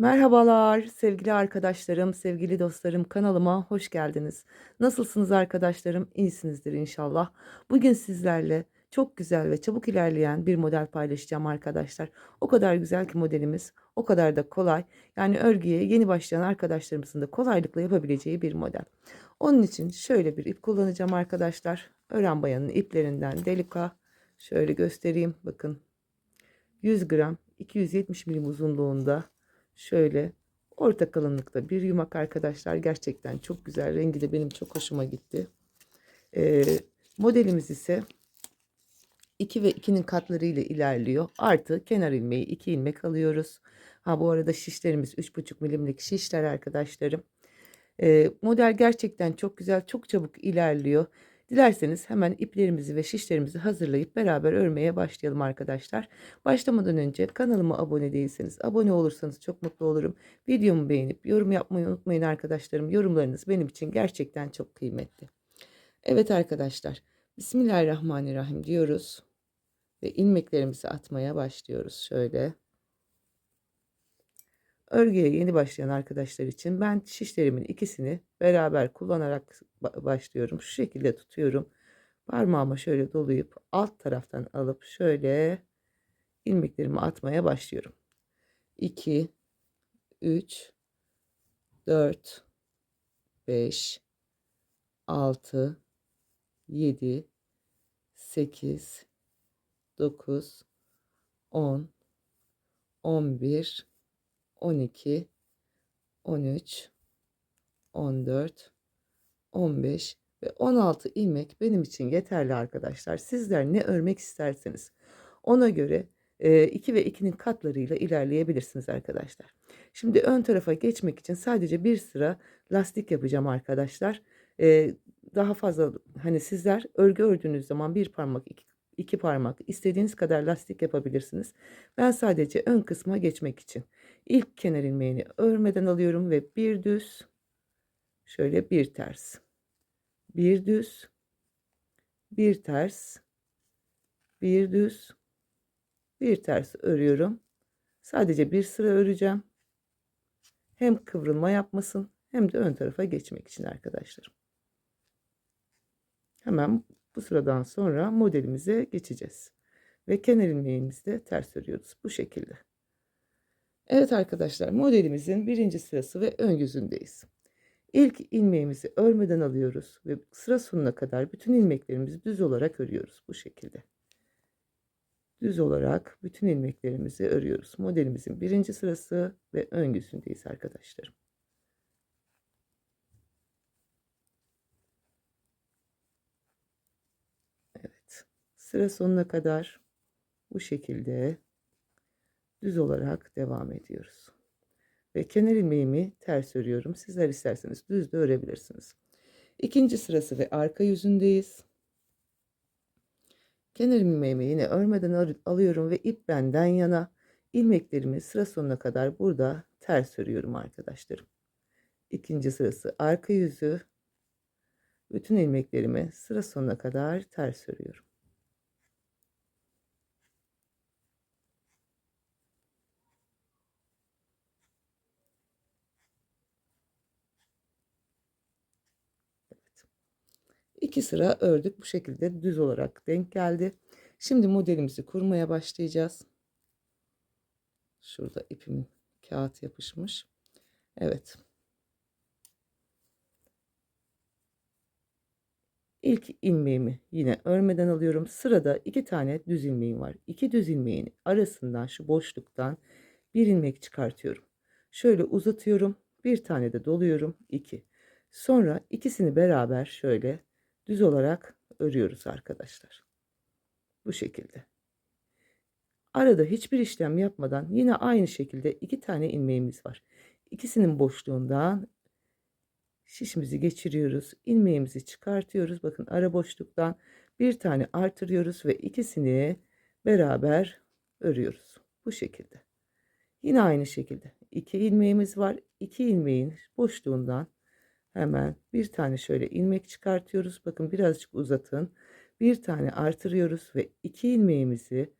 Merhabalar sevgili arkadaşlarım, sevgili dostlarım kanalıma hoş geldiniz. Nasılsınız arkadaşlarım? İyisinizdir inşallah. Bugün sizlerle çok güzel ve çabuk ilerleyen bir model paylaşacağım arkadaşlar. O kadar güzel ki modelimiz, o kadar da kolay. Yani örgüye yeni başlayan arkadaşlarımızın da kolaylıkla yapabileceği bir model. Onun için şöyle bir ip kullanacağım arkadaşlar. Ören bayanın iplerinden delika. Şöyle göstereyim bakın. 100 gram 270 milim uzunluğunda Şöyle orta kalınlıkta bir yumak arkadaşlar. Gerçekten çok güzel. Rengi de benim çok hoşuma gitti. Ee, modelimiz ise 2 ve 2'nin katları ile ilerliyor. Artı kenar ilmeği 2 ilmek alıyoruz. Ha bu arada şişlerimiz 3,5 milimlik şişler arkadaşlarım. Ee, model gerçekten çok güzel. Çok çabuk ilerliyor. Dilerseniz hemen iplerimizi ve şişlerimizi hazırlayıp beraber örmeye başlayalım arkadaşlar. Başlamadan önce kanalıma abone değilseniz abone olursanız çok mutlu olurum. Videomu beğenip yorum yapmayı unutmayın arkadaşlarım. Yorumlarınız benim için gerçekten çok kıymetli. Evet arkadaşlar Bismillahirrahmanirrahim diyoruz ve ilmeklerimizi atmaya başlıyoruz şöyle. Örgüye yeni başlayan arkadaşlar için ben şişlerimin ikisini beraber kullanarak başlıyorum. Şu şekilde tutuyorum. Parmağıma şöyle dolayıp alt taraftan alıp şöyle ilmeklerimi atmaya başlıyorum. 2 3 4 5 6 7 8 9 10 11 12, 13, 14, 15 ve 16 ilmek benim için yeterli arkadaşlar. Sizler ne örmek isterseniz ona göre 2 ve 2'nin katlarıyla ilerleyebilirsiniz arkadaşlar. Şimdi ön tarafa geçmek için sadece bir sıra lastik yapacağım arkadaşlar. Daha fazla hani sizler örgü ördüğünüz zaman bir parmak iki, iki parmak istediğiniz kadar lastik yapabilirsiniz. Ben sadece ön kısma geçmek için ilk kenar ilmeğini örmeden alıyorum ve bir düz şöyle bir ters bir düz bir ters bir düz bir ters örüyorum. Sadece bir sıra öreceğim. Hem kıvrılma yapmasın hem de ön tarafa geçmek için arkadaşlarım. Hemen bu sıradan sonra modelimize geçeceğiz. Ve kenar ilmeğimizi de ters örüyoruz. Bu şekilde Evet arkadaşlar modelimizin birinci sırası ve ön yüzündeyiz. İlk ilmeğimizi örmeden alıyoruz ve sıra sonuna kadar bütün ilmeklerimizi düz olarak örüyoruz bu şekilde. Düz olarak bütün ilmeklerimizi örüyoruz. Modelimizin birinci sırası ve ön yüzündeyiz arkadaşlarım. Evet. Sıra sonuna kadar bu şekilde düz olarak devam ediyoruz. Ve kenar ilmeğimi ters örüyorum. Sizler isterseniz düz de örebilirsiniz. İkinci sırası ve arka yüzündeyiz. Kenar ilmeğimi yine örmeden alıyorum ve ip benden yana ilmeklerimi sıra sonuna kadar burada ters örüyorum arkadaşlarım. İkinci sırası arka yüzü. Bütün ilmeklerimi sıra sonuna kadar ters örüyorum. İki sıra ördük. Bu şekilde düz olarak denk geldi. Şimdi modelimizi kurmaya başlayacağız. Şurada ipimin kağıt yapışmış. Evet. İlk ilmeğimi yine örmeden alıyorum. Sırada iki tane düz ilmeğim var. İki düz ilmeğin arasından şu boşluktan bir ilmek çıkartıyorum. Şöyle uzatıyorum. Bir tane de doluyorum. 2. Sonra ikisini beraber şöyle düz olarak örüyoruz arkadaşlar. Bu şekilde. Arada hiçbir işlem yapmadan yine aynı şekilde iki tane ilmeğimiz var. İkisinin boşluğundan şişimizi geçiriyoruz. ilmeğimizi çıkartıyoruz. Bakın ara boşluktan bir tane artırıyoruz ve ikisini beraber örüyoruz. Bu şekilde. Yine aynı şekilde iki ilmeğimiz var. İki ilmeğin boşluğundan Hemen bir tane şöyle ilmek çıkartıyoruz. Bakın birazcık uzatın. Bir tane artırıyoruz ve iki ilmeğimizi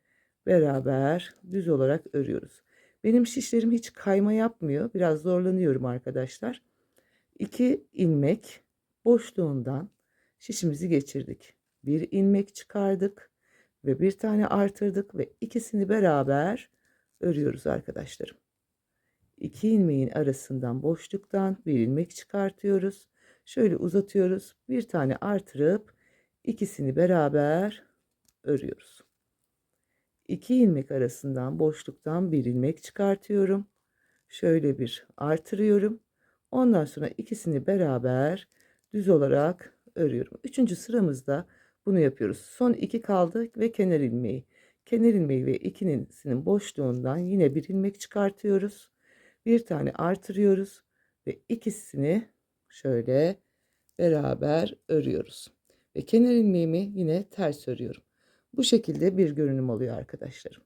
beraber düz olarak örüyoruz. Benim şişlerim hiç kayma yapmıyor. Biraz zorlanıyorum arkadaşlar. 2 ilmek boşluğundan şişimizi geçirdik. Bir ilmek çıkardık ve bir tane artırdık ve ikisini beraber örüyoruz arkadaşlarım. 2 ilmeğin arasından boşluktan bir ilmek çıkartıyoruz. Şöyle uzatıyoruz. Bir tane artırıp ikisini beraber örüyoruz. 2 ilmek arasından boşluktan bir ilmek çıkartıyorum. Şöyle bir artırıyorum. Ondan sonra ikisini beraber düz olarak örüyorum. Üçüncü sıramızda bunu yapıyoruz. Son iki kaldı ve kenar ilmeği. Kenar ilmeği ve ikinisinin boşluğundan yine bir ilmek çıkartıyoruz. Bir tane artırıyoruz ve ikisini şöyle beraber örüyoruz. Ve kenar ilmeğimi yine ters örüyorum. Bu şekilde bir görünüm oluyor arkadaşlarım.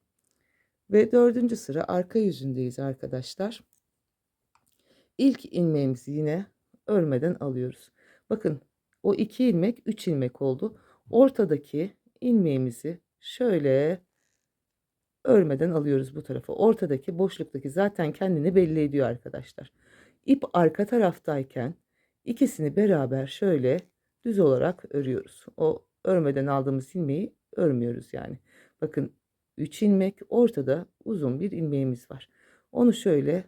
Ve dördüncü sıra arka yüzündeyiz arkadaşlar. İlk ilmeğimizi yine örmeden alıyoruz. Bakın o iki ilmek üç ilmek oldu. Ortadaki ilmeğimizi şöyle örmeden alıyoruz bu tarafa. Ortadaki boşluktaki zaten kendini belli ediyor arkadaşlar. İp arka taraftayken ikisini beraber şöyle düz olarak örüyoruz. O örmeden aldığımız ilmeği örmüyoruz yani. Bakın 3 ilmek ortada uzun bir ilmeğimiz var. Onu şöyle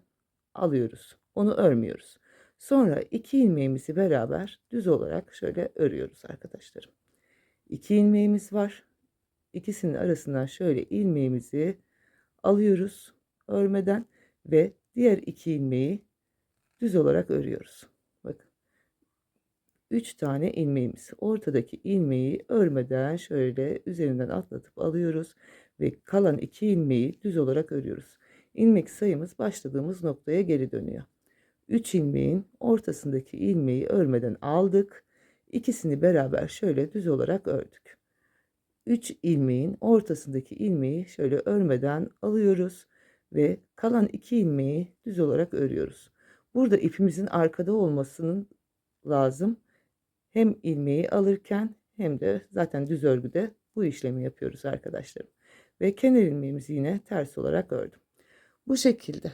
alıyoruz. Onu örmüyoruz. Sonra iki ilmeğimizi beraber düz olarak şöyle örüyoruz arkadaşlarım. İki ilmeğimiz var. İkisinin arasından şöyle ilmeğimizi alıyoruz örmeden ve diğer iki ilmeği düz olarak örüyoruz. Bakın. 3 tane ilmeğimiz. Ortadaki ilmeği örmeden şöyle üzerinden atlatıp alıyoruz ve kalan iki ilmeği düz olarak örüyoruz. İlmek sayımız başladığımız noktaya geri dönüyor. 3 ilmeğin ortasındaki ilmeği örmeden aldık. İkisini beraber şöyle düz olarak ördük. 3 ilmeğin ortasındaki ilmeği şöyle örmeden alıyoruz ve kalan 2 ilmeği düz olarak örüyoruz. Burada ipimizin arkada olmasının lazım. Hem ilmeği alırken hem de zaten düz örgüde bu işlemi yapıyoruz arkadaşlarım. Ve kenar ilmeğimizi yine ters olarak ördüm. Bu şekilde.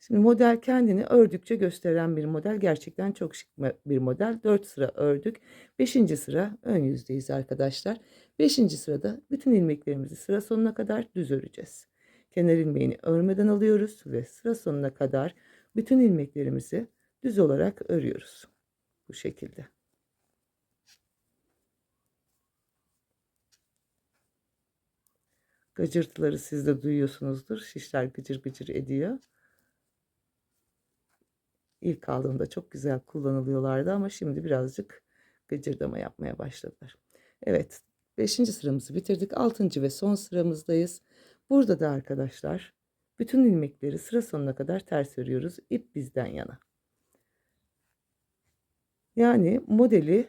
Şimdi model kendini ördükçe gösteren bir model. Gerçekten çok şık bir model. 4 sıra ördük. 5. sıra ön yüzdeyiz arkadaşlar. 5. sırada bütün ilmeklerimizi sıra sonuna kadar düz öreceğiz. Kenar ilmeğini örmeden alıyoruz ve sıra sonuna kadar bütün ilmeklerimizi düz olarak örüyoruz. Bu şekilde. Gıcırtıları siz de duyuyorsunuzdur. Şişler gıcır gıcır ediyor. İlk aldığımda çok güzel kullanılıyorlardı ama şimdi birazcık gıcırdama yapmaya başladılar. Evet 5. sıramızı bitirdik. 6. ve son sıramızdayız. Burada da arkadaşlar bütün ilmekleri sıra sonuna kadar ters örüyoruz. İp bizden yana. Yani modeli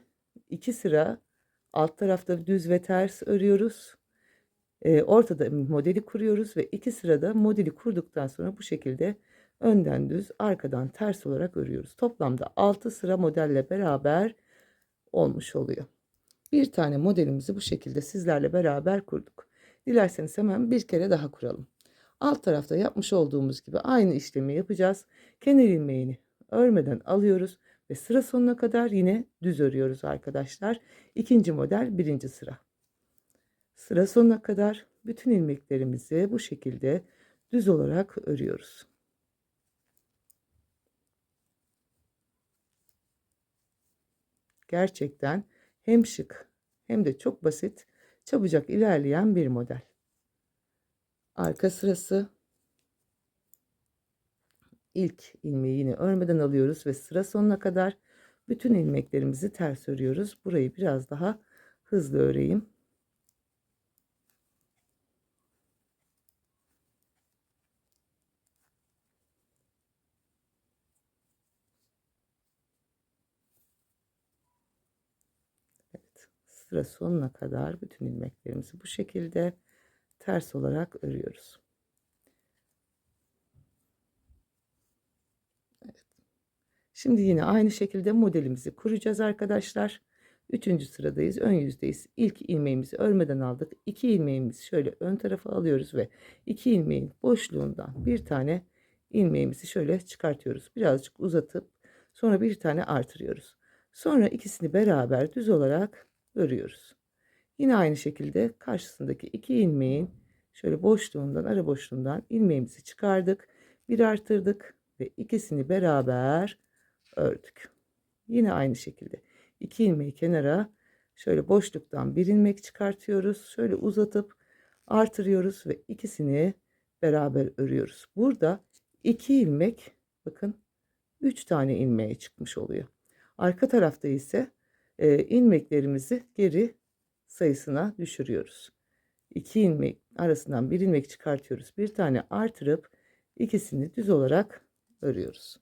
iki sıra alt tarafta düz ve ters örüyoruz. E, ortada modeli kuruyoruz ve iki sırada modeli kurduktan sonra bu şekilde önden düz arkadan ters olarak örüyoruz. Toplamda 6 sıra modelle beraber olmuş oluyor. Bir tane modelimizi bu şekilde sizlerle beraber kurduk. Dilerseniz hemen bir kere daha kuralım. Alt tarafta yapmış olduğumuz gibi aynı işlemi yapacağız. Kenar ilmeğini örmeden alıyoruz ve sıra sonuna kadar yine düz örüyoruz arkadaşlar. İkinci model birinci sıra. Sıra sonuna kadar bütün ilmeklerimizi bu şekilde düz olarak örüyoruz. Gerçekten hem şık hem de çok basit, çabucak ilerleyen bir model. Arka sırası ilk ilmeği yine örmeden alıyoruz ve sıra sonuna kadar bütün ilmeklerimizi ters örüyoruz. Burayı biraz daha hızlı öreyim. Sıra sonuna kadar bütün ilmeklerimizi bu şekilde ters olarak örüyoruz. Evet. Şimdi yine aynı şekilde modelimizi kuracağız arkadaşlar. Üçüncü sıradayız. Ön yüzdeyiz. İlk ilmeğimizi örmeden aldık. İki ilmeğimizi şöyle ön tarafa alıyoruz ve iki ilmeğin boşluğundan bir tane ilmeğimizi şöyle çıkartıyoruz. Birazcık uzatıp sonra bir tane artırıyoruz. Sonra ikisini beraber düz olarak örüyoruz. Yine aynı şekilde karşısındaki iki ilmeğin şöyle boşluğundan ara boşluğundan ilmeğimizi çıkardık. Bir artırdık ve ikisini beraber ördük. Yine aynı şekilde iki ilmeği kenara şöyle boşluktan bir ilmek çıkartıyoruz. Şöyle uzatıp artırıyoruz ve ikisini beraber örüyoruz. Burada iki ilmek bakın üç tane ilmeğe çıkmış oluyor. Arka tarafta ise e, ilmeklerimizi geri sayısına düşürüyoruz. İki ilmek arasından bir ilmek çıkartıyoruz. Bir tane artırıp ikisini düz olarak örüyoruz.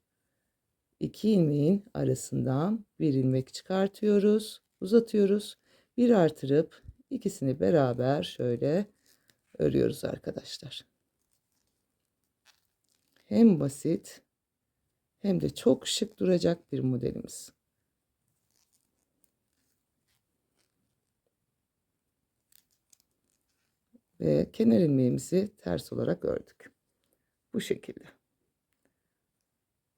İki ilmeğin arasından bir ilmek çıkartıyoruz, uzatıyoruz. Bir artırıp ikisini beraber şöyle örüyoruz arkadaşlar. Hem basit hem de çok şık duracak bir modelimiz. Ve kenar ilmeğimizi ters olarak ördük. Bu şekilde.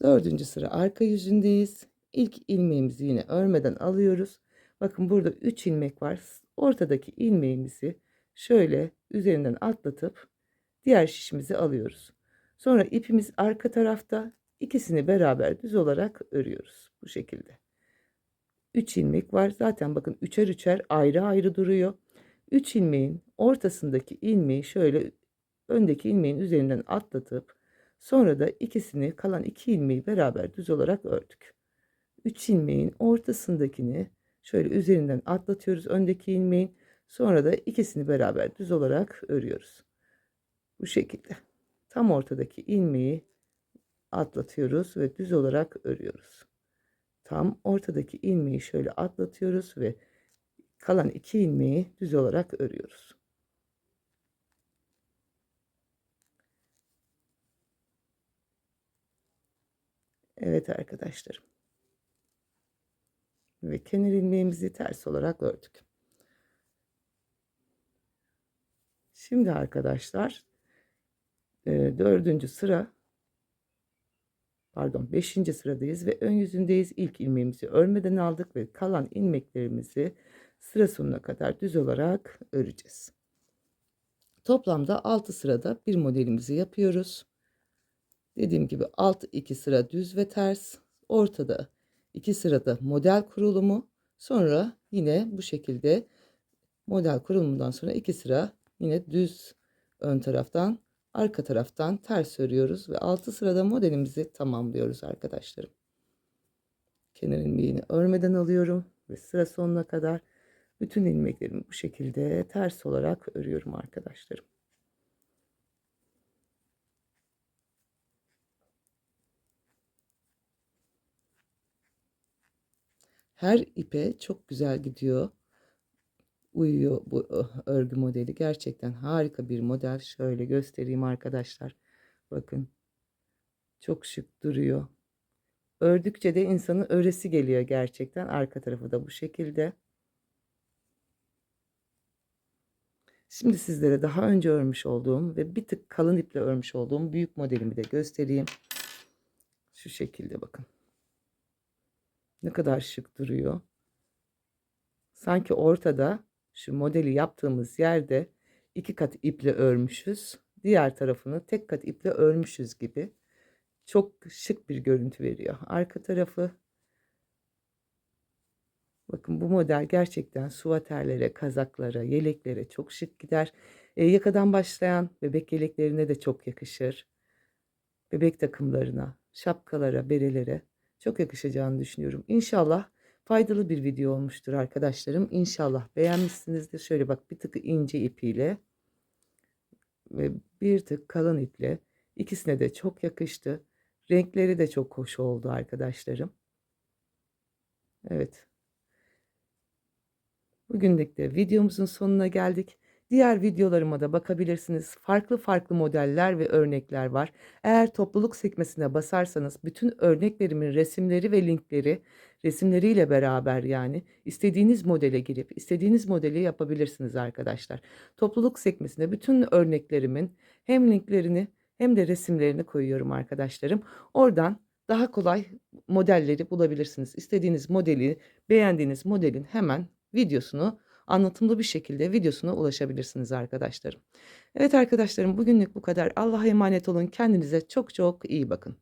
Dördüncü sıra arka yüzündeyiz. İlk ilmeğimizi yine örmeden alıyoruz. Bakın burada 3 ilmek var. Ortadaki ilmeğimizi şöyle üzerinden atlatıp diğer şişimizi alıyoruz. Sonra ipimiz arka tarafta ikisini beraber düz olarak örüyoruz. Bu şekilde. 3 ilmek var. Zaten bakın üçer üçer ayrı ayrı duruyor. 3 ilmeğin ortasındaki ilmeği şöyle öndeki ilmeğin üzerinden atlatıp sonra da ikisini kalan iki ilmeği beraber düz olarak ördük. 3 ilmeğin ortasındakini şöyle üzerinden atlatıyoruz öndeki ilmeğin sonra da ikisini beraber düz olarak örüyoruz. Bu şekilde. Tam ortadaki ilmeği atlatıyoruz ve düz olarak örüyoruz. Tam ortadaki ilmeği şöyle atlatıyoruz ve kalan iki ilmeği düz olarak örüyoruz. Evet arkadaşlarım. Ve kenar ilmeğimizi ters olarak ördük. Şimdi arkadaşlar dördüncü sıra pardon beşinci sıradayız ve ön yüzündeyiz. İlk ilmeğimizi örmeden aldık ve kalan ilmeklerimizi sıra sonuna kadar düz olarak öreceğiz. Toplamda 6 sırada bir modelimizi yapıyoruz. Dediğim gibi alt iki sıra düz ve ters. Ortada iki sırada model kurulumu. Sonra yine bu şekilde model kurulumundan sonra iki sıra yine düz ön taraftan arka taraftan ters örüyoruz ve 6 sırada modelimizi tamamlıyoruz arkadaşlarım. Kenar ilmeğini örmeden alıyorum ve sıra sonuna kadar bütün ilmeklerimi bu şekilde ters olarak örüyorum arkadaşlarım. Her ipe çok güzel gidiyor. Uyuyor bu örgü modeli. Gerçekten harika bir model. Şöyle göstereyim arkadaşlar. Bakın. Çok şık duruyor. Ördükçe de insanın öresi geliyor gerçekten. Arka tarafı da bu şekilde. Şimdi sizlere daha önce örmüş olduğum ve bir tık kalın iple örmüş olduğum büyük modelimi de göstereyim. Şu şekilde bakın. Ne kadar şık duruyor. Sanki ortada şu modeli yaptığımız yerde iki kat iple örmüşüz. Diğer tarafını tek kat iple örmüşüz gibi. Çok şık bir görüntü veriyor. Arka tarafı Bakın bu model gerçekten suvaterlere, kazaklara, yeleklere çok şık gider. E, yakadan başlayan bebek yeleklerine de çok yakışır. Bebek takımlarına, şapkalara, berelere çok yakışacağını düşünüyorum. İnşallah faydalı bir video olmuştur arkadaşlarım. İnşallah beğenmişsinizdir. Şöyle bak bir tık ince ipiyle ve bir tık kalın iple ikisine de çok yakıştı. Renkleri de çok hoş oldu arkadaşlarım. Evet. Bugünlük de videomuzun sonuna geldik. Diğer videolarıma da bakabilirsiniz. Farklı farklı modeller ve örnekler var. Eğer topluluk sekmesine basarsanız bütün örneklerimin resimleri ve linkleri resimleriyle beraber yani istediğiniz modele girip istediğiniz modeli yapabilirsiniz arkadaşlar. Topluluk sekmesine bütün örneklerimin hem linklerini hem de resimlerini koyuyorum arkadaşlarım. Oradan daha kolay modelleri bulabilirsiniz. İstediğiniz modeli, beğendiğiniz modelin hemen videosunu anlatımlı bir şekilde videosuna ulaşabilirsiniz arkadaşlarım. Evet arkadaşlarım bugünlük bu kadar. Allah'a emanet olun. Kendinize çok çok iyi bakın.